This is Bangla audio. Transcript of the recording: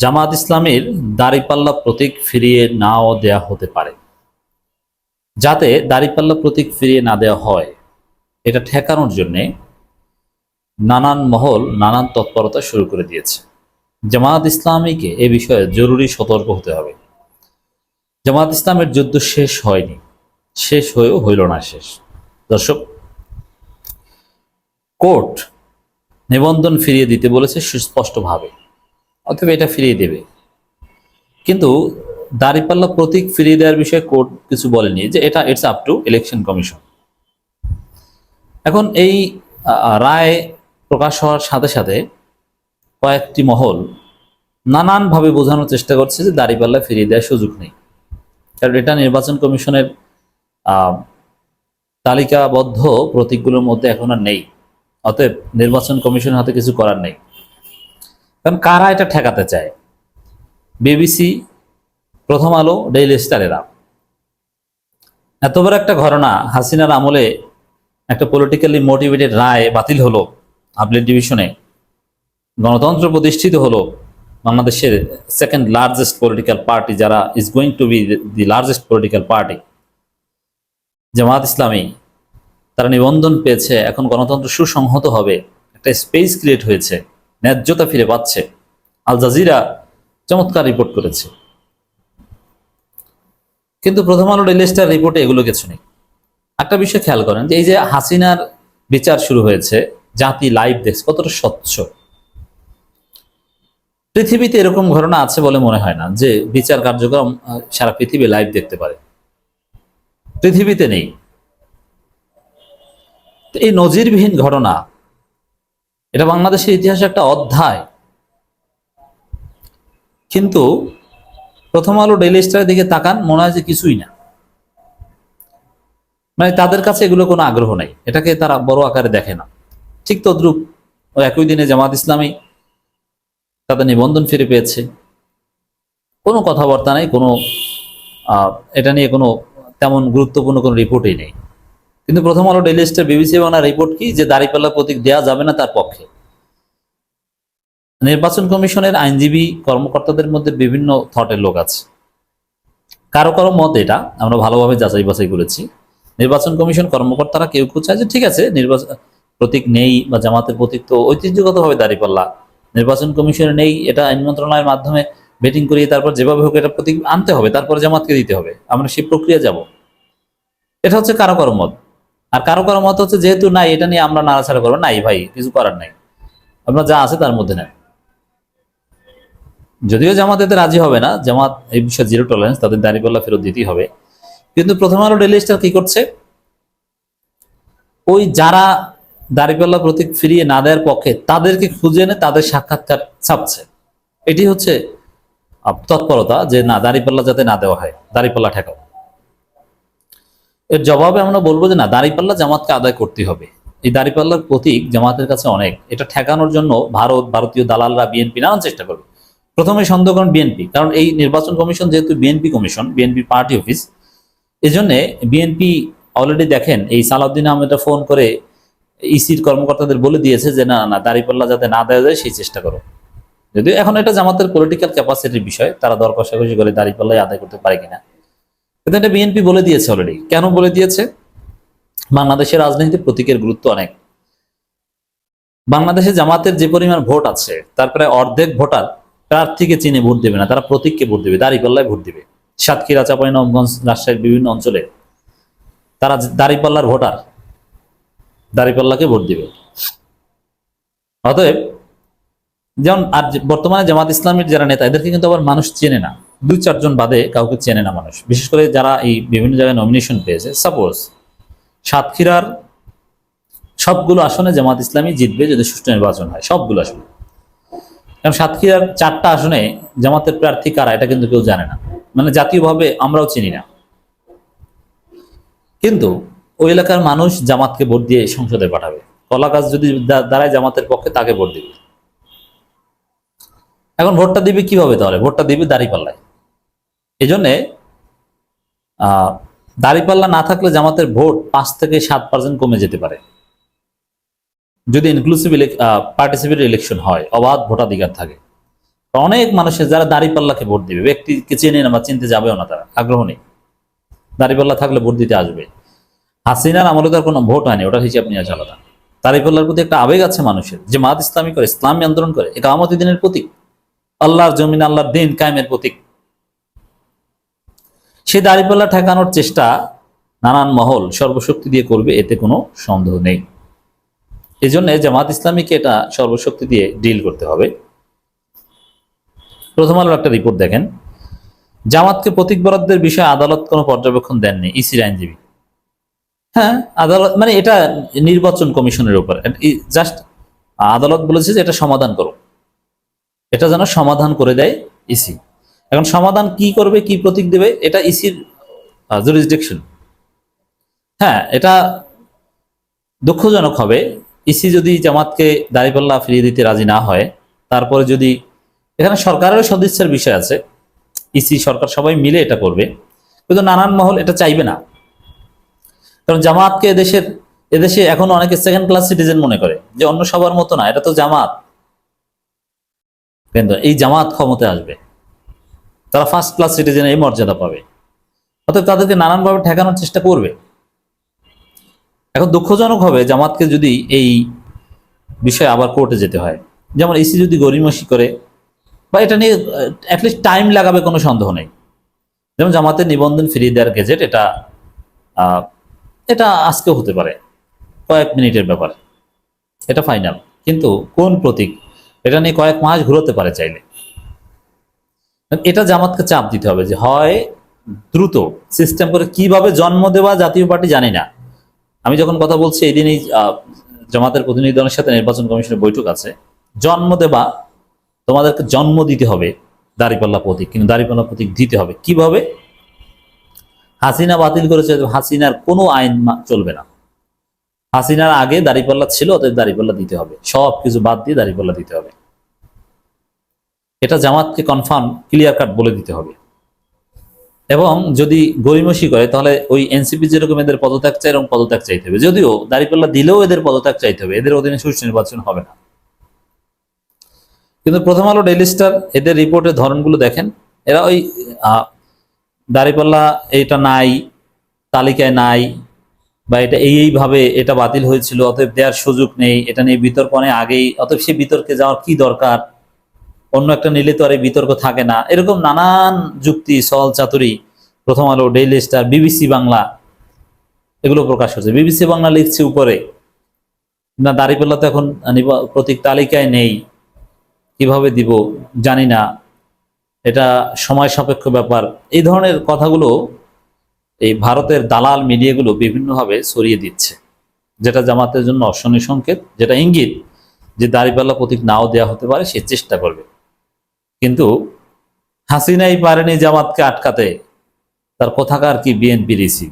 জামাত ইসলামের দাড়িপাল্লা প্রতীক ফিরিয়ে নাও দেয়া হতে পারে। যাতে দাড়িপাল্লা প্রতীক ফিরিয়ে না দেওয়া হয়, এটা ঠেকানোর জন্যে নানান মহল নানান তৎপরতা শুরু করে দিয়েছে। জামাত ইসলামীকে এ বিষয়ে জরুরি সতর্ক হতে হবে। জামাত ইসলামের যুদ্ধ শেষ হয়নি, শেষ হয়েও হইল না শেষ। দর্শক, কোর্ট নিবন্ধন ফিরিয়ে দিতে বলেছে সুস্পষ্টভাবে। অথবা এটা ফিরিয়ে দেবে। কিন্তু দাঁড়িপাল্লা প্রতীক ফিরিয়ে দেওয়ার বিষয়ে কোর্ট কিছু বলেনি যে এটা it's up to election commission এখন এই রায় প্রকাশ হওয়ার সাথে সাথে কয়েকটি মহল নানানভাবে বোঝানোর চেষ্টা করছে যে দাঁড়িপাল্লা ফিরিয়ে দেওয়ার সুযোগ নেই। কারণ এটা নির্বাচন কমিশনের তালিকাবদ্ধ প্রতীকগুলোর মধ্যে এখন আর নেই। অতএব নির্বাচন কমিশনের হাতে কিছু করার নেই। কারণ কারা এটা ঠেকাতে চায়? বিবিসি প্রথম আলো ডেইলি স্টারেরা এত বড় একটা ঘটনা, হাসিনার আমলে একটা পলিটিক্যালি মোটিভেটেড রায় বাতিল হলো আপলেট ডিভিশনে গণতন্ত্র প্রতিষ্ঠিত হলো, বাংলাদেশের সেকেন্ড লার্জেস্ট পলিটিক্যাল পার্টি যারা is going to be the largest political party Jamaat Islami, তারা নিবন্ধন পেয়েছে, এখন গণতন্ত্র সুসংহত হবে। একটা স্পেস ক্রিয়েট হয়েছে। ন্যায্যতা ফিরে পাচ্ছে। আল জাজিরা চমৎকার রিপোর্ট করেছে। কিন্তু প্রথম আলো ডেইলি স্টার রিপোর্টে এগুলো কিছু নেই। একটা বিষয় খেয়াল করেন যে এই যে হাসিনার বিচার শুরু হয়েছে, জাতি লাইভ দেখছে, কতটা স্বচ্ছ। পৃথিবীতে এরকম ঘটনা আছে বলে মনে হয় না যে বিচার কার্যক্রম সারা পৃথিবী লাইভ দেখতে পারে। পৃথিবীতে নেই। এই নজিরবিহীন ঘটনা এটা বাংলাদেশের ইতিহাসে একটা অধ্যায়। কিন্তু প্রথম আলো ডেইলি স্টারের দিকে তাকান, মনে হয় যে কিছুই না। মানে তাদের কাছে এগুলো কোনো আগ্রহ নেই। এটাকে তারা বড় আকারে দেখে না। ঠিক তদ্রুপ একই দিনে জামাত ইসলামী তাদের নিবন্ধন ফিরে পেয়েছে। কোনো কথাবার্তা নেই, কোনো এটা নিয়ে কোনো তেমন গুরুত্বপূর্ণ কোনো রিপোর্টই নেই। কিন্তু Prothom Alo daily star BBC Bangla report কি? যে দাঁড়িপাল্লা প্রতীক দেওয়া যাবে না তার পক্ষে। নির্বাচন কমিশনের আইনজীবী কর্মকর্তাদের মধ্যে বিভিন্ন থটের লোক আছে। কারও কারও মত এটা, আমরা ভালোভাবে যাচাই বাছাই করেছি। নির্বাচন কমিশন কর্মকর্তারা কেউ কেউ চায় যে ঠিক আছে, নির্বাচন প্রতীক নেই বা জামাতের প্রতীক তো ঐতিহ্যগতভাবে দাঁড়িপাল্লা। নির্বাচন কমিশনে নেই, এটা আইন মন্ত্রণালয়ের মাধ্যমে বেটিং করিয়ে তারপর যেভাবে হোক এটা প্রতীক আনতে হবে, তারপর জামাতকে দিতে হবে। আমরা সেই প্রক্রিয়া যাব। এটা হচ্ছে কারও কারও মত। আর কারও কারও মত হচ্ছে যেহেতু নাই, এটা নিয়ে আমরা নাড়াছাড়া করব। নাই ভাই, কিছু করার নাই। আপনার যা আছে তার মধ্যে নেই যদিও জামাত এতে রাজি হবে না, জামাত এই বিষয়ে জিরো টলারেন্স তাদের দাঁড়িপাল্লা ফেরত দিতেই হবে। কিন্তু প্রথম আলো ডেলি স্টার কি করছে? ওই যারা দাঁড়িপাল্লা প্রতীক ফিরিয়ে না দেওয়ার পক্ষে তাদেরকে খুঁজে এনে তাদের সাক্ষাৎকার ছাপছে। এটি হচ্ছে তৎপরতা যে না দাঁড়িপাল্লা যাতে না দেওয়া হয় দাঁড়িপাল্লা ঠেকাও। এর জবাবে আমরা বলব যে না, দাঁড়িপাল্লা জামাতকে আদায় করতে হবে। এই দাঁড়িপাল্লার প্রতীক জামাতের কাছে অনেক। এটা ঠেকানোর জন্য ভারত, ভারতীয় দালালরা বিএনপি নানান চেষ্টা করবে। প্রথমে সন্দেহ করেন বিএনপি, কারণ এই নির্বাচন কমিশন যেহেতু BNP commission, BNP party office এই জন্যে বিএনপি অলরেডি দেখেন, এই সালাউদ্দিন আহমেদটা ফোন করে ইসির কর্মকর্তাদের বলে দিয়েছে যে, না না, দাঁড়িপাল্লা যাতে না দেওয়া যায়, সেই চেষ্টা করো। যদিও এখন এটা জামাতের পলিটিক্যাল ক্যাপাসিটির বিষয়, তারা দর কষাকষি করে দাঁড়িপাল্লাই আদায় করতে পারে কিনা। কিন্তু এটা বিএনপি বলে দিয়েছে অলরেডি কেন বলে দিয়েছে? বাংলাদেশের রাজনীতিতে প্রতীকের গুরুত্ব অনেক। বাংলাদেশে জামাতের যে পরিমাণ ভোট আছে, তার প্রায় অর্ধেক ভোটার প্রার্থীকে চিনে ভোট দেবে না, তারা প্রতীককে ভোট দেবে, দাঁড়িপাল্লায় ভোট দেবে। সাতক্ষীরা চাঁপাইনবাবগঞ্জ রাজশাহীর বিভিন্ন অঞ্চলে তারা দাঁড়িপাল্লার ভোটার, দাঁড়িপাল্লাকে ভোট দিবে। অতএব যেমন আর বর্তমানে জামাত ইসলামের যারা নেতা, এদেরকে কিন্তু আবার মানুষ চেনে না। দুই চারজন বাদে কাউকে চেনে না মানুষ। বিশেষ করে যারা এই বিভিন্ন জায়গায় নমিনেশন পেয়েছে সাপোজ সাতক্ষীরার সবগুলো আসনে জামাত ইসলামী জিতবে যদি সুষ্ঠু নির্বাচন হয়, সবগুলো আসনে। কারণ সাতক্ষীরার চারটা আসনে জামাতের প্রার্থী কারা, এটা কিন্তু কেউ জানে না। মানে জাতীয়ভাবে আমরাও চিনি না। কিন্তু ওই এলাকার মানুষ জামাতকে ভোট দিয়ে সংসদে পাঠাবে। কলা গাছ যদি দাঁড়ায় জামাতের পক্ষে, তাকে ভোট দিবে। এখন ভোটটা দিবে কীভাবে তাহলে? ভোটটা দিবে দাঁড়িপাল্লায়। এই জন্যে দাঁড়িপাল্লা না থাকলে জামাতের ভোট পাঁচ থেকে সাত পার্সেন্ট কমে যেতে পারে। যদি ইনক্লুসিভ পার্টিসিপেট ইলেকশন হয়, অবাধ ভোটাধিকার থাকে। অনেক মানুষের যারা দাঁড়িপাল্লাকে ভোট দিবে, ব্যক্তিকে চেনে না বা চিনতে যাবেও না তারা, আগ্রহ নেই। দাঁড়িপাল্লা থাকলে ভোট দিতে আসবে। হাসিনার আমলে তার কোনো ভোট হয়নি, ওটার হিসাব নিয়ে আলাদা। দাঁড়িপাল্লার প্রতি একটা আবেগ আছে মানুষের যে মাদ ইসলামী করে, ইসলামী আন্দোলন করে এটা আমাদের দিনের প্রতীক। আল্লাহর জমিন, আল্লাহর দিন কায়েমের প্রতীক। সে দাঁড়িপাল্লা ঠেকানোর চেষ্টা নানান মহল সর্বশক্তি দিয়ে করবে, এতে কোনো সন্দেহ নেই। এই জন্য জামাত ইসলামীকে এটা সর্বশক্তি দিয়ে ডিল করতে হবে। প্রথম আলোর একটা রিপোর্ট দেখেন। জামাতকে প্রতীক বরাদ্দের বিষয়ে আদালত কোনো পর্যবেক্ষণ দেননি, ইসির আইনজীবী। হ্যাঁ আদালত মানে এটা নির্বাচন কমিশনের উপর। জাস্ট আদালত বলেছে যে এটা সমাধান করো। এটা যেন সমাধান করে দেয় ইসি। এখন সমাধান কি করবে, কি প্রতীক দেবে, এটা ইসির জুরিসডিকশন হ্যাঁ এটা দুঃখজনক হবে। ইসি যদি জামাতকে দাঁড়িপাল্লা ফিরিয়ে দিতে রাজি না হয়, তারপরে যদি, এখানে সরকারের সদিচ্ছার বিষয় আছে। ইসি সরকার সবাই মিলে এটা করবে। কিন্তু নানান মহল এটা চাইবে না। কারণ জামাতকে এদেশের, এদেশে এখন অনেকে সেকেন্ড ক্লাস সিটিজেন মনে করে, যে অন্য সবার মতো না, এটা তো জামাত। কিন্তু এই জামাত ক্ষমতায় আসবে। তারা ফার্স্ট ক্লাস সিটিজেন এই মর্যাদা পাবে। অর্থাৎ তাদেরকে নানানভাবে ঠেকানোর চেষ্টা করবে। এখন দুঃখজনক হবে জামাতকে যদি এই বিষয়ে আবার কোর্টে যেতে হয়। যেমন ইসি যদি গরিমসি করে, বা এটা নিয়ে অ্যাটলিস্ট টাইম লাগাবে কোনো সন্দেহ নেই। যেমন জামাতের নিবন্ধন ফিরিয়ে দেওয়ার গেজেট এটা এটা আজকেও হতে পারে, কয়েক মিনিটের ব্যাপার। এটা ফাইনাল কিন্তু কোন প্রতীক? এটা নিয়ে কয়েক মাস ঘুরোতে পারে চাইলে। এটা জামাতকে চাপ দিতে হবে যে হয় দ্রুত সিস্টেম করে কীভাবে জন্ম দেওয়া জাতীয় পার্টি জানি না। আমি যখন কথা বলছি এই দিনই জামাতের প্রতিনিধি দলের সাথে নির্বাচন কমিশনের বৈঠক আছে। জন্ম দেবা তোমাদেরকে জন্ম দিতে হবে দাঁড়িপাল্লা প্রতীক, কিন্তু দাঁড়িপাল্লা প্রতীক দিতে হবে। কীভাবে? হাসিনা বাতিল করেছে হাসিনার কোনো আইন চলবে না। হাসিনার আগে দাঁড়িপাল্লা ছিল, অতএব দাঁড়িপাল্লা দিতে হবে। সব কিছু বাদ দিয়ে দাঁড়িপাল্লা দিতে হবে। এটা জামাতকে কনফার্ম ক্লিয়ার কাট বলে দিতে হবে। এবং যদি গরিমসি করে, তাহলে ওই এনসিপি যেরকম এদের পদত্যাগ চাই এরকম পদত্যাগ চাইতে হবে। যদিও দাঁড়িপাল্লা দিলেও এদের পদত্যাগ চাইতে হবে, এদের অধীনে সুষ্ঠু নির্বাচন হবে না। কিন্তু প্রথম আলো ডেইলি স্টার এদের রিপোর্টের ধরনগুলো দেখেন। এরা ওই দাঁড়িপাল্লা এটা নাই, তালিকায় নাই, বা এটা এই এইভাবে এটা বাতিল হয়েছিল, অতএব দেওয়ার সুযোগ নেই, এটা নিয়ে বিতর্ক অনেক আগেই, অতএব সে বিতর্কে যাওয়ার কি দরকার? অন্য একটা নিলে তো আর বিতর্ক থাকে না। এরকম নানান যুক্তি সল চাতুরি, প্রথম Alo daily star BBC Bangla, এগুলো প্রকাশ হচ্ছে। বিবিসি বাংলা লিখছে উপরে। না, দাঁড়িপাল্লা তো এখন প্রতীক তালিকায় নেই। কীভাবে দিব, জানি না। এটা সময় সাপেক্ষ ব্যাপার। এই ধরনের কথাগুলো এই ভারতের দালাল মিডিয়াগুলো বিভিন্নভাবে ছড়িয়ে দিচ্ছে। যেটা জামাতের জন্য অশনি সংকেত, যেটা ইঙ্গিত যে দাঁড়িপাল্লা প্রতীক নাও দেওয়া হতে পারে, সে চেষ্টা করবে। কিন্তু হাসিনাই পারেনি জামাতকে আটকাতে। তার কোথাকার কি বিএনপি রিসিভ